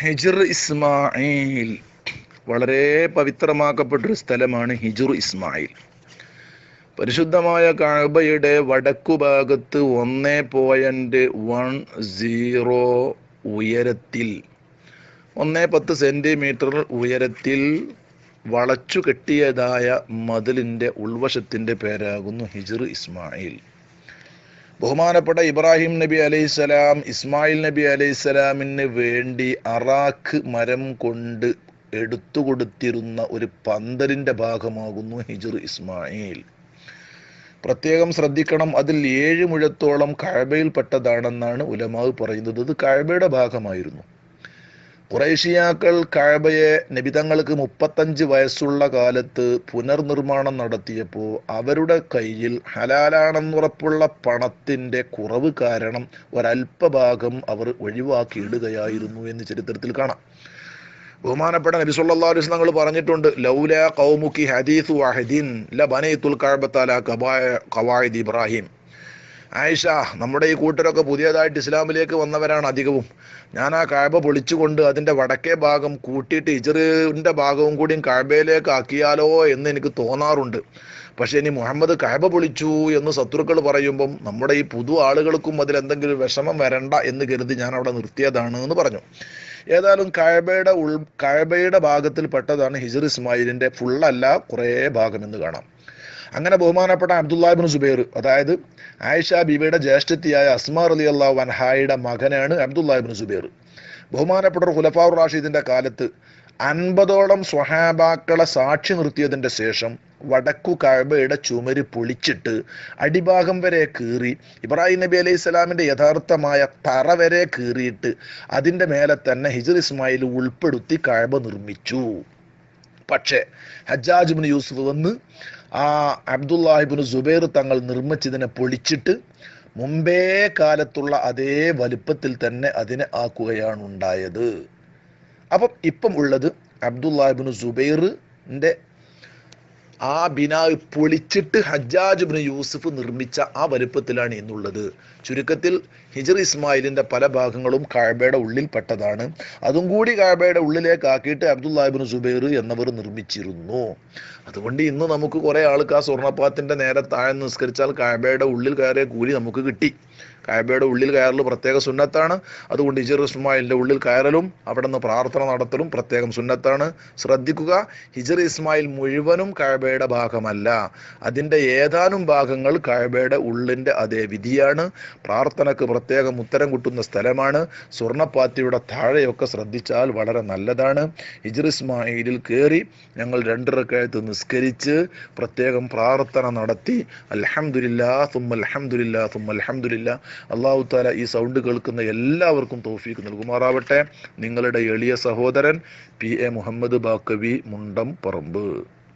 ഹിജർ ഇസ്മായിൽ. വളരെ പവിത്രമാക്കപ്പെട്ടൊരു സ്ഥലമാണ് ഹിജുർ ഇസ്മായിൽ. പരിശുദ്ധമായ കാബയുടെ വടക്കുഭാഗത്ത് ഒന്ന് പോയിന്റ് വൺ സീറോ ഉയരത്തിൽ ഒന്ന് പത്ത് സെന്റിമീറ്റർ ഉയരത്തിൽ വളച്ചു കെട്ടിയതായ മതിലിന്റെ ഉൾവശത്തിന്റെ പേരാകുന്നു ഹിജർ ഇസ്മായിൽ. ബഹുമാനപ്പെട്ട ഇബ്രാഹിം നബി അലൈഹിസ്സലാം ഇസ്മായിൽ നബി അലൈഹിസ്സലാമിന് വേണ്ടി അറാഖ് മരം കൊണ്ട് എടുത്തു കൊടുത്തിരുന്ന ഒരു പന്തലിന്റെ ഭാഗമാകുന്നു ഹിജർ ഇസ്മായിൽ. പ്രത്യേകം ശ്രദ്ധിക്കണം അതിൽ ഏഴ് മുഴത്തോളം കഴബയിൽപ്പെട്ടതാണെന്നാണ് ഉലമാവ് പറയുന്നത്. ഇത് കഴബയുടെ ഭാഗമായിരുന്നു. കുറേഷ്യാക്കൾ കഴബയെ നിബിതങ്ങൾക്ക് മുപ്പത്തഞ്ച് വയസ്സുള്ള കാലത്ത് പുനർനിർമ്മാണം നടത്തിയപ്പോൾ അവരുടെ കയ്യിൽ ഹലാലാണെന്നുറപ്പുള്ള പണത്തിന്റെ കുറവ് കാരണം ഒരല്പഭാഗം അവർ ഒഴിവാക്കിയിടുകയായിരുന്നു എന്ന് ചരിത്രത്തിൽ കാണാം. ബഹുമാനപ്പെട്ട നബി സല്ലല്ലാഹു അലൈഹി വസല്ലം പറഞ്ഞിട്ടുണ്ട് ലൗല ഖൗമുക്കി ഹദീസു വഹിദിൻ ലബനൈതുൽ കബായ ഖവായിദ് ഇബ്രാഹിം. ആയിഷ നമ്മുടെ ഈ കൂട്ടരൊക്കെ പുതിയതായിട്ട് ഇസ്ലാമിലേക്ക് വന്നവരാണ് അധികവും. ഞാൻ ആ കാഴ്ബ പൊളിച്ചുകൊണ്ട് അതിന്റെ വടക്കേ ഭാഗം കൂട്ടിയിട്ട് ഇജറിന്റെ ഭാഗവും കൂടിയും കാഴ്ബയിലേക്ക് ആക്കിയാലോ എന്ന് എനിക്ക് തോന്നാറുണ്ട്. പക്ഷേ ഇനി മുഹമ്മദ് കാഴ്ബ പൊളിച്ചു എന്ന് ശത്രുക്കൾ പറയുമ്പം നമ്മുടെ ഈ പുതു ആളുകൾക്കും അതിൽ എന്തെങ്കിലും വിഷമം വരണ്ട എന്ന് കരുതി ഞാൻ അവിടെ നിർത്തിയതാണ് എന്ന് പറഞ്ഞു. ഏതായാലും കഴബയുടെ ഉൾ കഴബയുടെ ഭാഗത്തിൽ പെട്ടതാണ് ഹിജർ ഇസ്മായിലിന്റെ ഫുള്ളല്ല കുറേ ഭാഗം എന്ന് കാണാം. അങ്ങനെ ബഹുമാനപ്പെട്ട അബ്ദുല്ലാബിൻ സുബൈർ അതായത് ആയിഷ ബിബിയുടെ ജ്യേഷ്ഠത്തിയായ അസ്മാർ അലി അള്ളാഹു വൻഹായുടെ മകനാണ് അബ്ദുല്ലാബിൻ സുബൈർ. ബഹുമാനപ്പെട്ട ഹുലഫാർ റാഷിദിന്റെ കാലത്ത് അൻപതോളം സ്വഹാബാക്കളെ സാക്ഷി നിർത്തിയതിന്റെ ശേഷം വടക്കു കഴബയുടെ ചുമര് പൊളിച്ചിട്ട് അടിഭാഗം വരെ കീറി ഇബ്രാഹിം നബി അലൈഹി സ്വലാമിന്റെ യഥാർത്ഥമായ തറ വരെ കീറിയിട്ട് അതിന്റെ മേലെ തന്നെ ഹിജർ ഇസ്മായിൽ ഉൾപ്പെടുത്തി കഴബ നിർമ്മിച്ചു. പക്ഷേ ഹജ്ജാജ് ബിൻ യൂസുഫ് വന്ന് ആ അബ്ദുല്ലാഹിബിൻ സുബൈർ തങ്ങൾ നിർമ്മിച്ചതിനെ പൊളിച്ചിട്ട് മുമ്പേ കാലത്തുള്ള അതേ വലുപ്പത്തിൽ തന്നെ അതിനെ ആക്കുകയാണ് ഉണ്ടായത്. അപ്പം ഇപ്പം ഉള്ളത് അബ്ദുല്ലാഹിബിൻ സുബൈറിന്റെ ആ ബിനാവ് പൊളിച്ചിട്ട് ഹജ്ജാജ് ബിൻ യൂസുഫ് നിർമ്മിച്ച ആ വലുപ്പത്തിലാണ് ഇന്നുള്ളത് ചുരുക്കത്തിൽ ഹിജർ ഇസ്മായിലിന്റെ പല ഭാഗങ്ങളും കാഴ്ബയുടെ ഉള്ളിൽപ്പെട്ടതാണ് അതും കൂടി കാഴ്ബയുടെ ഉള്ളിലേക്കാക്കിയിട്ട് ആക്കിയിട്ട് സുബൈർ എന്നവർ നിർമ്മിച്ചിരുന്നു. അതുകൊണ്ട് ഇന്ന് നമുക്ക് കുറേ ആൾക്ക് ആ സ്വർണപ്പാത്തിന്റെ നേരെ താഴെ നിസ്കരിച്ചാൽ കാഴ്ബയുടെ ഉള്ളിൽ കയറിയ കൂലി നമുക്ക് കിട്ടി. കായബയുടെ ഉള്ളിൽ കയറൽ പ്രത്യേക സുന്നത്താണ്. അതുകൊണ്ട് ഹിജർ ഇസ്മായിലിന്റെ ഉള്ളിൽ കയറലും അവിടെ നിന്ന് പ്രാർത്ഥന നടത്തലും പ്രത്യേകം സുന്നത്താണ്. ശ്രദ്ധിക്കുക ഹിജർ ഇസ്മായിൽ മുഴുവനും കായബയുടെ ഭാഗമല്ല. അതിന്റെ ഏതാനും ഭാഗങ്ങൾ കഴബയുടെ ഉള്ളിന്റെ അതേ വിധിയാണ്. പ്രാർത്ഥനക്ക് പ്രത്യേകം ഉത്തരം കിട്ടുന്ന സ്ഥലമാണ്. സ്വർണപ്പാത്തിയുടെ താഴെയൊക്കെ ശ്രദ്ധിച്ചാൽ വളരെ നല്ലതാണ്. ഇജ്രിസ്മായിലിൽ കയറി ഞങ്ങൾ രണ്ടിറക്കായത്ത് നിസ്കരിച്ച് പ്രത്യേകം പ്രാർത്ഥന നടത്തി. അൽഹംദുലില്ലാ തുമ്മ അൽഹംദുലില്ലാ തുമ്മ അൽഹംദുലില്ലാ. അള്ളാഹു താല ഈ സൗണ്ട് കേൾക്കുന്ന എല്ലാവർക്കും തോഫീക്ക് നൽകുമാറാവട്ടെ. നിങ്ങളുടെ എളിയ സഹോദരൻ പി എ മുഹമ്മദ് ബാക്കവി മുണ്ടം പറമ്പ്.